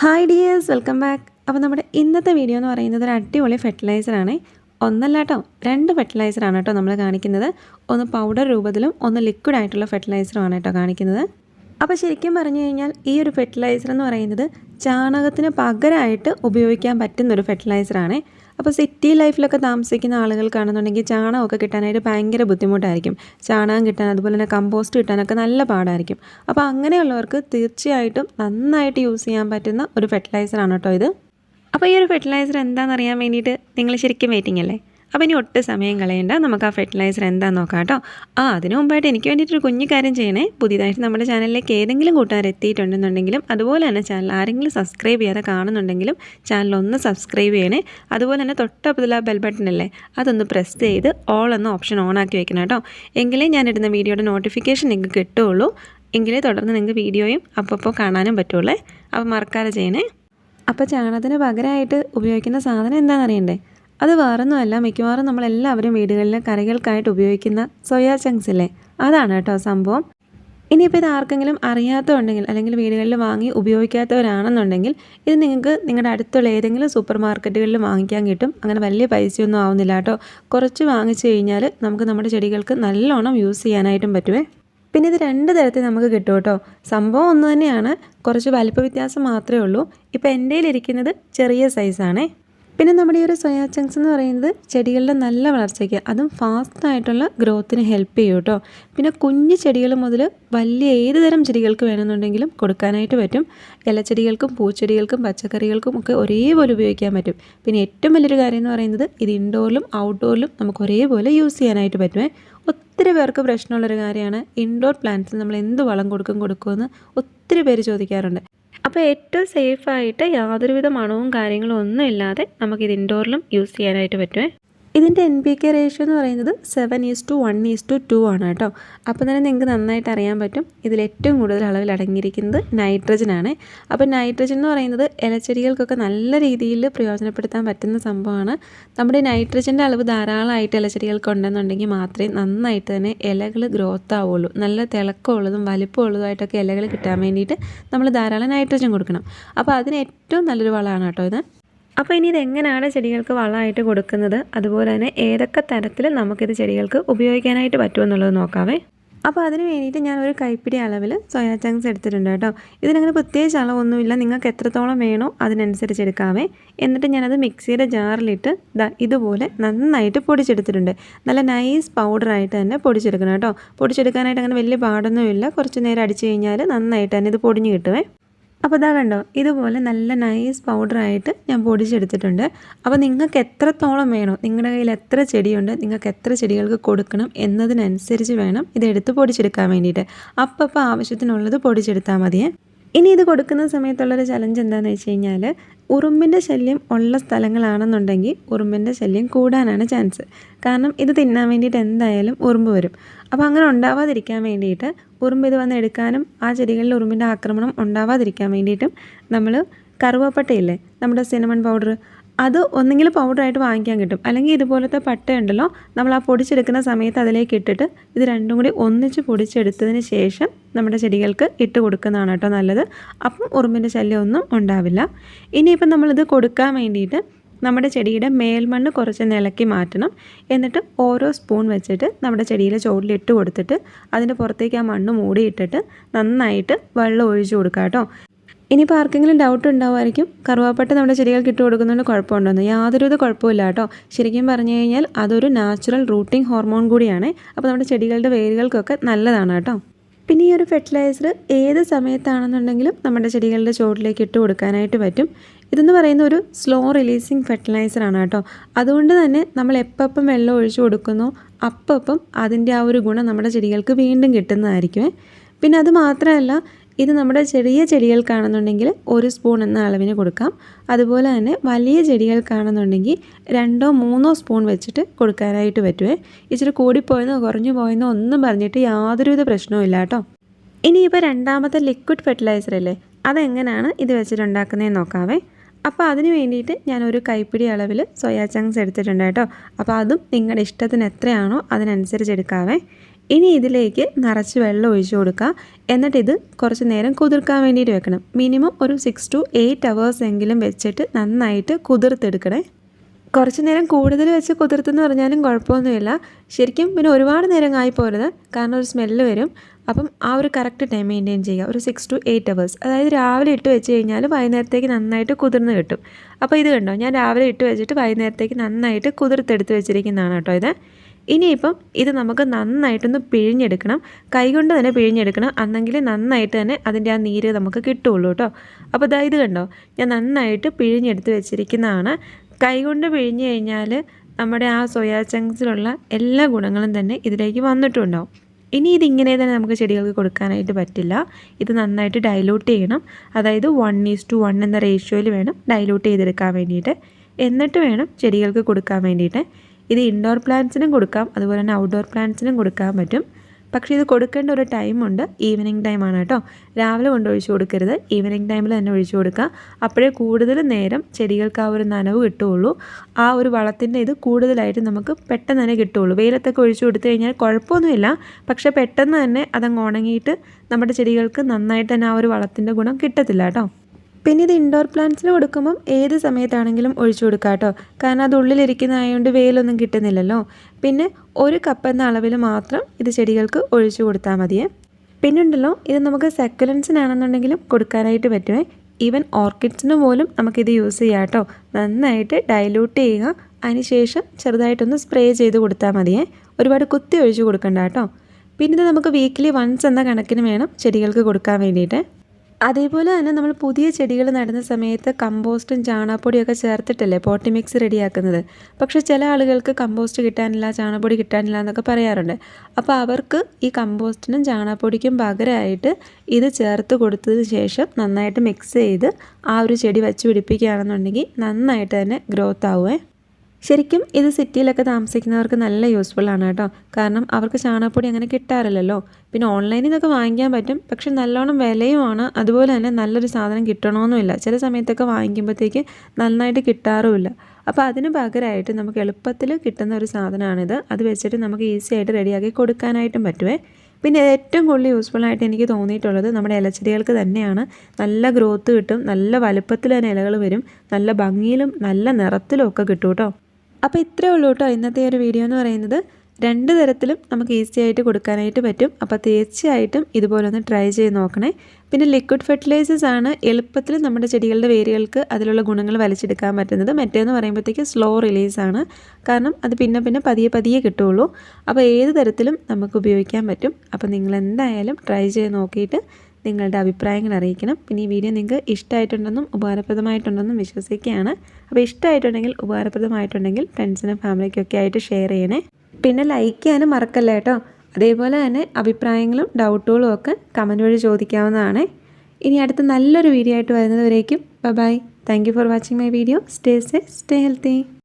Hi dears welcome back അപ്പോൾ നമ്മുടെ ഇന്നത്തെ വീഡിയോ എന്ന് പറയുന്നത് ഒരു അടിപൊളി ഫെർട്ടിലൈസറാണ് ഒന്നല്ല കേട്ടോ രണ്ട് ഫെർട്ടിലൈസറാണ് കേട്ടോ നമ്മൾ കാണിക്കുന്നത്. ഒന്ന് പൗഡർ രൂപത്തിലും ഒന്ന് ലിക്വിഡ് ആയിട്ടുള്ള ഫെർട്ടിലൈസറുമാണ് കേട്ടോ കാണിക്കുന്നത്. അപ്പോൾ ശരിക്കും പറഞ്ഞു കഴിഞ്ഞാൽ ഈ ഒരു ഫെർട്ടിലൈസർ എന്ന് പറയുന്നത് ചാണകത്തിന് പകരമായിട്ട് ഉപയോഗിക്കാൻ പറ്റുന്ന ഒരു ഫെർട്ടിലൈസറാണ് അപ്പോൾ സിറ്റി ലൈഫിലൊക്കെ താമസിക്കുന്ന ആളുകൾക്കാണെന്നുണ്ടെങ്കിൽ ചാണകമൊക്കെ കിട്ടാനായിട്ട് ഭയങ്കര ബുദ്ധിമുട്ടായിരിക്കും. ചാണകം കിട്ടാൻ അതുപോലെ തന്നെ കമ്പോസ്റ്റ് കിട്ടാനൊക്കെ നല്ല പാടായിരിക്കും. അപ്പോൾ അങ്ങനെയുള്ളവർക്ക് തീർച്ചയായിട്ടും നന്നായിട്ട് യൂസ് ചെയ്യാൻ പറ്റുന്ന ഒരു ഫെർട്ടിലൈസറാണ് കേട്ടോ ഇത്. അപ്പോൾ ഈ ഒരു ഫെർട്ടിലൈസർ എന്താണെന്നറിയാൻ വേണ്ടിയിട്ട് നിങ്ങൾ ശരിക്കും വെയിറ്റിംഗ് അല്ലേ? അപ്പോൾ ഇനി ഒട്ടും സമയം കളയേണ്ട. നമുക്ക് ആ ഫെർട്ടിലൈസർ എന്താണെന്ന് നോക്കാം കേട്ടോ ആ അതിനു മുമ്പായിട്ട് എനിക്ക് വേണ്ടിയിട്ടൊരു കുഞ്ഞു കാര്യം ചെയ്യണേ. പുതിയതായിട്ട് നമ്മുടെ ചാനലിലേക്ക് ഏതെങ്കിലും കൂട്ടുകാർ എത്തിയിട്ടുണ്ടെന്നുണ്ടെങ്കിലും അതുപോലെ തന്നെ ചാനൽ ആരെങ്കിലും സബ്സ്ക്രൈബ് ചെയ്യാതെ കാണുന്നുണ്ടെങ്കിലും ചാനൽ ഒന്ന് സബ്സ്ക്രൈബ് ചെയ്യണേ. അതുപോലെ തന്നെ തൊട്ടപ്പതിൽ ബെൽ ബട്ടൺ അല്ലേ അതൊന്ന് പ്രസ് ചെയ്ത് ഓൾ എന്ന ഓപ്ഷൻ ഓൺ ആക്കി വെക്കണം കേട്ടോ എങ്കിലേ ഞാൻ ഇടുന്ന വീഡിയോയുടെ നോട്ടിഫിക്കേഷൻ നിങ്ങൾക്ക് കിട്ടുകയുള്ളൂ. എങ്കിലേ തുടർന്ന് നിങ്ങൾക്ക് വീഡിയോയും അപ്പോൾ കാണാനും പറ്റുള്ളൂ. അപ്പോൾ മറക്കാതെ ചെയ്യണേ. അപ്പോൾ ചാണകത്തിന് പകരമായിട്ട് ഉപയോഗിക്കുന്ന സാധനം എന്താണെന്ന് അറിയണ്ടേ അത് വേറൊന്നുമല്ല. മിക്കവാറും നമ്മളെല്ലാവരും വീടുകളിൽ കറികൾക്കായിട്ട് ഉപയോഗിക്കുന്ന സോയാ ചങ്ക്സ് ഇല്ലേ? അതാണ് കേട്ടോ സംഭവം. ഇനിയിപ്പോൾ ഇത് ആർക്കെങ്കിലും അറിയാത്തതുണ്ടെങ്കിൽ അല്ലെങ്കിൽ വീടുകളിൽ വാങ്ങി ഉപയോഗിക്കാത്തവരാണെന്നുണ്ടെങ്കിൽ ഇത് നിങ്ങൾക്ക് നിങ്ങളുടെ അടുത്തുള്ള ഏതെങ്കിലും സൂപ്പർ മാർക്കറ്റുകളിൽ വാങ്ങിക്കാൻ കിട്ടും. അങ്ങനെ വലിയ പൈസയൊന്നും ആവുന്നില്ല കേട്ടോ. കുറച്ച് വാങ്ങിച്ചു കഴിഞ്ഞാൽ നമുക്ക് നമ്മുടെ ചെടികൾക്ക് നല്ലോണം യൂസ് ചെയ്യാനായിട്ടും പറ്റുമേ പിന്നെ ഇത് രണ്ട് തരത്തിൽ നമുക്ക് കിട്ടും കേട്ടോ. സംഭവം ഒന്ന് തന്നെയാണ്. കുറച്ച് വലിപ്പ വ്യത്യാസം മാത്രമേ ഉള്ളൂ. ഇപ്പോൾ എന്റെ ഇരിക്കുന്നത് ചെറിയ സൈസാണേ. പിന്നെ നമ്മുടെ ഈ ഒരു സോയാ ചങ്ക്സ് എന്ന് പറയുന്നത് ചെടികളുടെ നല്ല വളർച്ചയ്ക്ക് അതും ഫാസ്റ്റായിട്ടുള്ള ഗ്രോത്തിന് ഹെൽപ്പ് ചെയ്യും കേട്ടോ. പിന്നെ കുഞ്ഞു ചെടികൾ മുതൽ വലിയ ഏത് തരം ചെടികൾക്ക് വേണമെന്നുണ്ടെങ്കിലും കൊടുക്കാനായിട്ട് പറ്റും. ഇലച്ചെടികൾക്കും പൂച്ചെടികൾക്കും പച്ചക്കറികൾക്കും ഒക്കെ ഒരേപോലെ ഉപയോഗിക്കാൻ പറ്റും. പിന്നെ ഏറ്റവും വലിയൊരു കാര്യം എന്ന് പറയുന്നത് ഇത് ഇൻഡോറിലും ഔട്ട്ഡോറിലും നമുക്ക് ഒരേപോലെ യൂസ് ചെയ്യാനായിട്ട് പറ്റുമേ ഒത്തിരി പേർക്ക് പ്രശ്നമുള്ളൊരു കാര്യമാണ് ഇൻഡോർ പ്ലാന്റ്സിന് നമ്മൾ എന്ത് വളം കൊടുക്കും കൊടുക്കുമെന്ന് ഒത്തിരി പേര് ചോദിക്കാറുണ്ട്. അപ്പോൾ ഏറ്റവും സേഫായിട്ട് യാതൊരുവിധ മണവും കാര്യങ്ങളും ഒന്നും ഇല്ലാതെ നമുക്കിത് ഇൻഡോറിലും യൂസ് ചെയ്യാനായിട്ട് പറ്റുമേ ഇതിന്റെ എൻ പി കെ റേഷ്യോ എന്ന് പറയുന്നത് seven is to one is to two ആണ് കേട്ടോ. അപ്പോൾ തന്നെ നിങ്ങൾക്ക് നന്നായിട്ട് അറിയാൻ പറ്റും. ഇതിൽ ഏറ്റവും കൂടുതൽ അളവിൽ അടങ്ങിയിരിക്കുന്നത് നൈട്രജൻ ആണ്. അപ്പോൾ നൈട്രജൻ എന്ന് പറയുന്നത് ഇലച്ചെടികൾക്കൊക്കെ നല്ല രീതിയിൽ പ്രയോജനപ്പെടുത്താൻ പറ്റുന്ന സംഭവമാണ്. നമ്മുടെ നൈട്രജന്റെ അളവ് ധാരാളമായിട്ട് ഇലച്ചെടികൾക്ക് ഉണ്ടെന്നുണ്ടെങ്കിൽ മാത്രമേ നന്നായിട്ട് തന്നെ ഇലകൾ ഗ്രോത്ത് ആവുള്ളൂ. നല്ല തിളക്കമുള്ളതും വലിപ്പമുള്ളതുമായിട്ടൊക്കെ ഇലകൾ കിട്ടാൻ വേണ്ടിയിട്ട് നമ്മൾ ധാരാളം നൈട്രജൻ കൊടുക്കണം. അപ്പോൾ അതിന് ഏറ്റവും നല്ലൊരു വളമാണ് കേട്ടോ ഇത്. അപ്പോൾ ഇനി ഇതെങ്ങനെയാണ് ചെടികൾക്ക് വളമായിട്ട് കൊടുക്കുന്നത്? അതുപോലെ തന്നെ ഏതൊക്കെ തരത്തിൽ നമുക്കിത് ചെടികൾക്ക് ഉപയോഗിക്കാനായിട്ട് പറ്റുമെന്നുള്ളത് നോക്കാവേ. അപ്പോൾ അതിന് വേണ്ടിയിട്ട് ഞാൻ ഒരു കൈപ്പിടി അളവിൽ സോയാ ചങ്ക്സ് എടുത്തിട്ടുണ്ട് കേട്ടോ. ഇതിനങ്ങനെ പ്രത്യേകിച്ച് അളവൊന്നുമില്ല. നിങ്ങൾക്ക് എത്രത്തോളം വേണോ അതിനനുസരിച്ച് എടുക്കാവേ. എന്നിട്ട് ഞാനത് മിക്സിയുടെ ജാറിലിട്ട് ഇതുപോലെ നന്നായിട്ട് പൊടിച്ചെടുത്തിട്ടുണ്ട്. നല്ല നൈസ് പൗഡറായിട്ട് തന്നെ പൊടിച്ചെടുക്കണം കേട്ടോ. പൊടിച്ചെടുക്കാനായിട്ട് അങ്ങനെ വലിയ പാടൊന്നുമില്ല. കുറച്ച് നേരം അടിച്ചു കഴിഞ്ഞാൽ നന്നായിട്ട് തന്നെ ഇത് പൊടിഞ്ഞ് കിട്ടുമേ അപ്പോൾ ഇതാ കണ്ടോ ഇതുപോലെ നല്ല നൈസ് പൗഡറായിട്ട് ഞാൻ പൊടിച്ചെടുത്തിട്ടുണ്ട്. അപ്പോൾ നിങ്ങൾക്ക് എത്രത്തോളം വേണോ നിങ്ങളുടെ കയ്യിൽ എത്ര ചെടിയുണ്ട് നിങ്ങൾക്ക് എത്ര ചെടികൾക്ക് കൊടുക്കണം എന്നതിനനുസരിച്ച് വേണം ഇത് എടുത്ത് പൊടിച്ചെടുക്കാൻ വേണ്ടിയിട്ട്. അപ്പം അപ്പോൾ ആവശ്യത്തിനുള്ളത് പൊടിച്ചെടുത്താൽ മതിയേ. ഇനി ഇത് കൊടുക്കുന്ന സമയത്തുള്ളൊരു ചലഞ്ച് എന്താണെന്ന് വെച്ച് കഴിഞ്ഞാൽ ഉറുമ്പിന്റെ ശല്യം ഉള്ള സ്ഥലങ്ങളാണെന്നുണ്ടെങ്കിൽ ഉറുമ്പിന്റെ ശല്യം കൂടാനാണ് ചാൻസ് കാരണം ഇത് തിന്നാൻ വേണ്ടിയിട്ട് എന്തായാലും ഉറുമ്പ് വരും. അപ്പോൾ അങ്ങനെ ഉണ്ടാവാതിരിക്കാൻ വേണ്ടിയിട്ട് ഉറുമ്പ് ഇത് വന്ന് എടുക്കാനും ആ ചെടികളിൽ ഉറുമ്പിന്റെ ആക്രമണം ഉണ്ടാവാതിരിക്കാൻ വേണ്ടിയിട്ടും നമ്മൾ കറുവപ്പട്ടയില്ലേ നമ്മുടെ സിനമൺ പൗഡർ അത് ഒന്നെങ്കിൽ പൗഡറായിട്ട് വാങ്ങിക്കാൻ കിട്ടും. അല്ലെങ്കിൽ ഇതുപോലത്തെ പട്ടയുണ്ടല്ലോ നമ്മൾ ആ പൊടിച്ചെടുക്കുന്ന സമയത്ത് അതിലേക്ക് ഇട്ടിട്ട് ഇത് രണ്ടും കൂടി ഒന്നിച്ച് പൊടിച്ചെടുത്തതിന് ശേഷം നമ്മുടെ ചെടികൾക്ക് ഇട്ട് കൊടുക്കുന്നതാണ് കേട്ടോ നല്ലത്. അപ്പം ഉറുമ്പിന്റെ ശല്യമൊന്നും ഉണ്ടാവില്ല. ഇനിയിപ്പം നമ്മളിത് കൊടുക്കാൻ വേണ്ടിയിട്ട് നമ്മുടെ ചെടിയുടെ മേൽമണ്ണ് കുറച്ച് നിലക്കി മാറ്റണം. എന്നിട്ട് ഓരോ സ്പൂൺ വെച്ചിട്ട് നമ്മുടെ ചെടിയിലെ ചോട്ടിലിട്ട് കൊടുത്തിട്ട് അതിന്റെ പുറത്തേക്ക് ആ മണ്ണ് മൂടിയിട്ടിട്ട് നന്നായിട്ട് വെള്ളം ഒഴിച്ചു കൊടുക്കാം കേട്ടോ. ഇനിയിപ്പോൾ ആർക്കെങ്കിലും ഡൗട്ട് ഉണ്ടാവുമായിരിക്കും. കറുവാപ്പട്ട നമ്മുടെ ചെടികൾക്ക് ഇട്ട് കൊടുക്കുന്നതുകൊണ്ട് യാതൊരു യാതൊരുവിധ കുഴപ്പമില്ല കേട്ടോ. ശരിക്കും പറഞ്ഞു കഴിഞ്ഞാൽ അതൊരു നാച്ചുറൽ റൂട്ടിംഗ് ഹോർമോൺ കൂടിയാണ്. അപ്പോൾ നമ്മുടെ ചെടികളുടെ വേരുകൾക്കൊക്കെ നല്ലതാണ് കേട്ടോ. പിന്നെ ഈ ഒരു ഫെർട്ടിലൈസർ ഏത് സമയത്താണെന്നുണ്ടെങ്കിലും നമ്മുടെ ചെടികളുടെ ചുവട്ടിലേക്ക് ഇട്ട് കൊടുക്കാനായിട്ട് പറ്റും. ഇതെന്ന് പറയുന്ന ഒരു സ്ലോ റിലീസിങ് ഫെർട്ടിലൈസർ ആണ് കേട്ടോ. അതുകൊണ്ട് തന്നെ നമ്മൾ എപ്പം വെള്ളം ഒഴിച്ചു കൊടുക്കുന്നു അപ്പം അതിന്റെ ആ ഒരു ഗുണം നമ്മുടെ ചെടികൾക്ക് വീണ്ടും കിട്ടുന്നതായിരിക്കും. പിന്നെ അത് മാത്രമല്ല ഇത് നമ്മുടെ ചെറിയ ചെടികൾക്കാണെന്നുണ്ടെങ്കിൽ ഒരു സ്പൂൺ എന്ന അളവിന് കൊടുക്കാം. അതുപോലെ തന്നെ വലിയ ചെടികൾക്കാണെന്നുണ്ടെങ്കിൽ രണ്ടോ മൂന്നോ സ്പൂൺ വെച്ചിട്ട് കൊടുക്കാനായിട്ട് പറ്റുമേ ഇച്ചിരി കൂടിപ്പോയെന്നോ കുറഞ്ഞു പോയെന്നോ ഒന്നും പറഞ്ഞിട്ട് യാതൊരുവിധ പ്രശ്നവും ഇല്ല കേട്ടോ. ഇനിയിപ്പോൾ രണ്ടാമത്തെ ലിക്വിഡ് ഫെർട്ടിലൈസർ അല്ലേ? അതെങ്ങനെയാണ് ഇത് വെച്ചിട്ടുണ്ടാക്കുന്നതെന്ന് നോക്കാവേ. അപ്പോൾ അതിന് വേണ്ടിയിട്ട് ഞാൻ ഒരു കൈപ്പിടി അളവിൽ സോയാ ചങ്ക്സ് എടുത്തിട്ടുണ്ട് കേട്ടോ. അപ്പോൾ അതും നിങ്ങളുടെ ഇഷ്ടത്തിന് എത്രയാണോ അതിനനുസരിച്ച് എടുക്കാവേ. ഇനി ഇതിലേക്ക് നിറച്ച് വെള്ളം ഒഴിച്ചു കൊടുക്കുക. എന്നിട്ട് ഇത് കുറച്ച് നേരം കുതിർക്കാൻ വേണ്ടിയിട്ട് വെക്കണം. മിനിമം ഒരു സിക്സ് ടു എയ്റ്റ് അവേഴ്സ് എങ്കിലും വെച്ചിട്ട് നന്നായിട്ട് കുതിർത്തെടുക്കണേ. കുറച്ച് നേരം കൂടുതൽ വെച്ച് കുതിർത്തെന്ന് പറഞ്ഞാലും കുഴപ്പമൊന്നുമില്ല. ശരിക്കും പിന്നെ ഒരുപാട് നേരം ആയി കാരണം ഒരു സ്മെല്ല് വരും. അപ്പം ആ ഒരു കറക്റ്റ് ടൈം മെയിന്റെയിൻ ചെയ്യുക. ഒരു സിക്സ് ടു എയ്റ്റ് അവേഴ്സ് അതായത് രാവിലെ ഇട്ട് വെച്ച് കഴിഞ്ഞാൽ വൈകുന്നേരത്തേക്ക് നന്നായിട്ട് കുതിർന്ന് കിട്ടും. അപ്പോൾ ഇത് കണ്ടോ? ഞാൻ രാവിലെ ഇട്ട് വെച്ചിട്ട് വൈകുന്നേരത്തേക്ക് നന്നായിട്ട് കുതിർത്തെടുത്ത് വെച്ചിരിക്കുന്നതാണ് കേട്ടോ ഇത്. ഇനിയിപ്പം ഇത് നമുക്ക് നന്നായിട്ടൊന്ന് പിഴിഞ്ഞെടുക്കണം. കൈകൊണ്ട് തന്നെ പിഴിഞ്ഞെടുക്കണം. അന്നെങ്കിൽ നന്നായിട്ട് തന്നെ അതിന്റെ ആ നീര് നമുക്ക് കിട്ടുള്ളൂ കേട്ടോ. അപ്പോൾ ഇതാ ഇത് കണ്ടോ? ഞാൻ നന്നായിട്ട് പിഴിഞ്ഞെടുത്ത് വെച്ചിരിക്കുന്നതാണ്. കൈകൊണ്ട് പിഴിഞ്ഞു കഴിഞ്ഞാൽ നമ്മുടെ ആ സോയാ ചങ്ക്സിലുള്ള എല്ലാ ഗുണങ്ങളും തന്നെ ഇതിലേക്ക് വന്നിട്ടുണ്ടാവും. ഇനി ഇതിങ്ങനെ തന്നെ നമുക്ക് ചെടികൾക്ക് കൊടുക്കാനായിട്ട് പറ്റില്ല. ഇത് നന്നായിട്ട് ഡൈലൂട്ട് ചെയ്യണം. അതായത് വൺ ഈസ് ടു വൺ എന്ന റേഷ്യോയിൽ വേണം ഡൈലൂട്ട് ചെയ്തെടുക്കാൻ വേണ്ടിയിട്ട്. എന്നിട്ട് വേണം ചെടികൾക്ക് കൊടുക്കാൻ വേണ്ടിയിട്ട്. ഇത് ഇൻഡോർ പ്ലാന്റ്സിനും കൊടുക്കാം അതുപോലെ തന്നെ ഔട്ട്ഡോർ പ്ലാന്റ്സിനും കൊടുക്കാൻ പറ്റും. പക്ഷേ ഇത് കൊടുക്കേണ്ട ഒരു ടൈമുണ്ട് ഈവനിങ് ടൈമാണ് കേട്ടോ. രാവിലെ കൊണ്ട് ഒഴിച്ചു കൊടുക്കരുത് ഈവനിങ് ടൈമിൽ തന്നെ ഒഴിച്ചു കൊടുക്കുക. അപ്പോഴേ കൂടുതൽ നേരം ചെടികൾക്ക് ആ ഒരു നനവ് കിട്ടുകയുള്ളൂ. ആ ഒരു വളത്തിന്റെ ഇത് കൂടുതലായിട്ട് നമുക്ക് പെട്ടെന്ന് തന്നെ കിട്ടുകയുള്ളൂ. വെയിലത്തൊക്കെ ഒഴിച്ചു കൊടുത്തു കഴിഞ്ഞാൽ കുഴപ്പമൊന്നുമില്ല പക്ഷേ പെട്ടെന്ന് തന്നെ അതങ്ങ് ഉണങ്ങിയിട്ട് നമ്മുടെ ചെടികൾക്ക് നന്നായിട്ട് തന്നെ ആ ഒരു വളത്തിന്റെ ഗുണം കിട്ടത്തില്ല കേട്ടോ. പിന്നെ ഇത് ഇൻഡോർ പ്ലാന്റ്സിന് കൊടുക്കുമ്പം ഏത് സമയത്താണെങ്കിലും ഒഴിച്ചു കൊടുക്കാം കേട്ടോ കാരണം അത് ഉള്ളിലിരിക്കുന്നതായതുകൊണ്ട് വെയിലൊന്നും കിട്ടുന്നില്ലല്ലോ. പിന്നെ ഒരു കപ്പ് എന്ന അളവിൽ മാത്രം ഇത് ചെടികൾക്ക് ഒഴിച്ചു കൊടുത്താൽ മതിയേ. പിന്നെ ഉണ്ടല്ലോ ഇത് നമുക്ക് സെക്കുലൻസിനാണെന്നുണ്ടെങ്കിലും കൊടുക്കാനായിട്ട് പറ്റുമേ ഈവൻ ഓർക്കിഡ്സിന് പോലും നമുക്കിത് യൂസ് ചെയ്യാം കേട്ടോ നന്നായിട്ട് ഡൈലൂട്ട് ചെയ്യുക. അതിനുശേഷം ചെറുതായിട്ടൊന്ന് സ്പ്രേ ചെയ്ത് കൊടുത്താൽ മതിയേ. ഒരുപാട് കുത്തി ഒഴിച്ചു കൊടുക്കണ്ട കേട്ടോ പിന്നെ ഇത് നമുക്ക് വീക്കിലി വൺസ് എന്ന കണക്കിന് വേണം ചെടികൾക്ക് കൊടുക്കാൻ വേണ്ടിയിട്ട്. അതേപോലെ തന്നെ നമ്മൾ പുതിയ ചെടികൾ നടുന്ന സമയത്ത് കമ്പോസ്റ്റും ചാണകപ്പൊടിയൊക്കെ ചേർത്തിട്ടല്ലേ പോട്ടി മിക്സ് റെഡിയാക്കുന്നത്? പക്ഷേ ചില ആളുകൾക്ക് കമ്പോസ്റ്റ് കിട്ടാനില്ല ചാണകപ്പൊടി കിട്ടാനില്ല എന്നൊക്കെ പറയാറുണ്ട്. അപ്പോൾ അവർക്ക് ഈ കമ്പോസ്റ്റിനും ചാണകപ്പൊടിക്കും പകരമായിട്ട് ഇത് ചേർത്ത് കൊടുത്തതിന് ശേഷം നന്നായിട്ട് മിക്സ് ചെയ്ത് ആ ഒരു ചെടി വച്ച് പിടിപ്പിക്കുകയാണെന്നുണ്ടെങ്കിൽ നന്നായിട്ട് തന്നെ ഗ്രോത്ത് ആവുമേ ശരിക്കും ഇത് സിറ്റിയിലൊക്കെ താമസിക്കുന്നവർക്ക് നല്ല യൂസ്ഫുൾ ആണ് കേട്ടോ. കാരണം അവർക്ക് ചാണകപ്പൊടി അങ്ങനെ കിട്ടാറില്ലല്ലോ. പിന്നെ ഓൺലൈനിൽ നിന്നൊക്കെ വാങ്ങിക്കാൻ പറ്റും. പക്ഷെ നല്ലോണം വിലയുമാണ് അതുപോലെ തന്നെ നല്ലൊരു സാധനം കിട്ടണമെന്നുമില്ല ചില സമയത്തൊക്കെ വാങ്ങിക്കുമ്പോഴത്തേക്ക് നന്നായിട്ട് കിട്ടാറുമില്ല. അപ്പോൾ അതിന് പകരമായിട്ട് നമുക്ക് എളുപ്പത്തിൽ കിട്ടുന്ന ഒരു സാധനമാണിത്. അത് വെച്ചിട്ട് നമുക്ക് ഈസി ആയിട്ട് റെഡിയാക്കി കൊടുക്കാനായിട്ടും പറ്റുമേ പിന്നെ ഏറ്റവും കൂടുതൽ ആയിട്ട് എനിക്ക് തോന്നിയിട്ടുള്ളത് നമ്മുടെ ഇലച്ചെടികൾക്ക് തന്നെയാണ്. നല്ല ഗ്രോത്ത് കിട്ടും. നല്ല വലുപ്പത്തിൽ തന്നെ ഇലകൾ വരും. നല്ല ഭംഗിയിലും നല്ല നിറത്തിലും ഒക്കെ കിട്ടും കേട്ടോ. അപ്പോൾ ഇത്രയേ ഉള്ളൂ കേട്ടോ ഇന്നത്തെ ഒരു വീഡിയോ എന്ന് പറയുന്നത്. രണ്ട് തരത്തിലും നമുക്ക് ഈസി ആയിട്ട് കൊടുക്കാനായിട്ട് പറ്റും. അപ്പോൾ തീർച്ചയായിട്ടും ഇതുപോലെ ഒന്ന് ട്രൈ ചെയ്ത് നോക്കണേ. പിന്നെ ലിക്വിഡ് ഫെർട്ടിലൈസേഴ്സ് ആണ് എളുപ്പത്തിൽ നമ്മുടെ ചെടികളുടെ വേരുകൾക്ക് അതിലുള്ള ഗുണങ്ങൾ വലിച്ചെടുക്കാൻ പറ്റുന്നത്. മറ്റേന്ന് പറയുമ്പോഴത്തേക്ക് സ്ലോ റിലീസാണ് കാരണം അത് പിന്നെ പിന്നെ പതിയെ പതിയെ കിട്ടുള്ളൂ അപ്പോൾ ഏത് തരത്തിലും നമുക്ക് ഉപയോഗിക്കാൻ പറ്റും. അപ്പോൾ നിങ്ങൾ എന്തായാലും ട്രൈ ചെയ്ത് നോക്കിയിട്ട് നിങ്ങളുടെ അഭിപ്രായങ്ങൾ അറിയിക്കണം. പിന്നെ ഈ വീഡിയോ നിങ്ങൾക്ക് ഇഷ്ടമായിട്ടുണ്ടെന്നും ഉപകാരപ്രദമായിട്ടുണ്ടെന്നും വിശ്വസിക്കുകയാണ്. അപ്പോൾ ഇഷ്ടമായിട്ടുണ്ടെങ്കിൽ ഉപകാരപ്രദമായിട്ടുണ്ടെങ്കിൽ ഫ്രണ്ട്സിനും ഫാമിലിക്കൊക്കെ ആയിട്ട് ഷെയർ ചെയ്യണേ. പിന്നെ ലൈക്ക് ചെയ്യാനും മറക്കല്ല കേട്ടോ? അതേപോലെ തന്നെ അഭിപ്രായങ്ങളും ഡൗട്ടുകളും ഒക്കെ കമന്റ് വഴി ചോദിക്കാവുന്നതാണ്. ഇനി അടുത്ത നല്ലൊരു വീഡിയോ ആയിട്ട് വരുന്നതുവരേക്കും. Bye thank you for watching my video stay safe stay healthy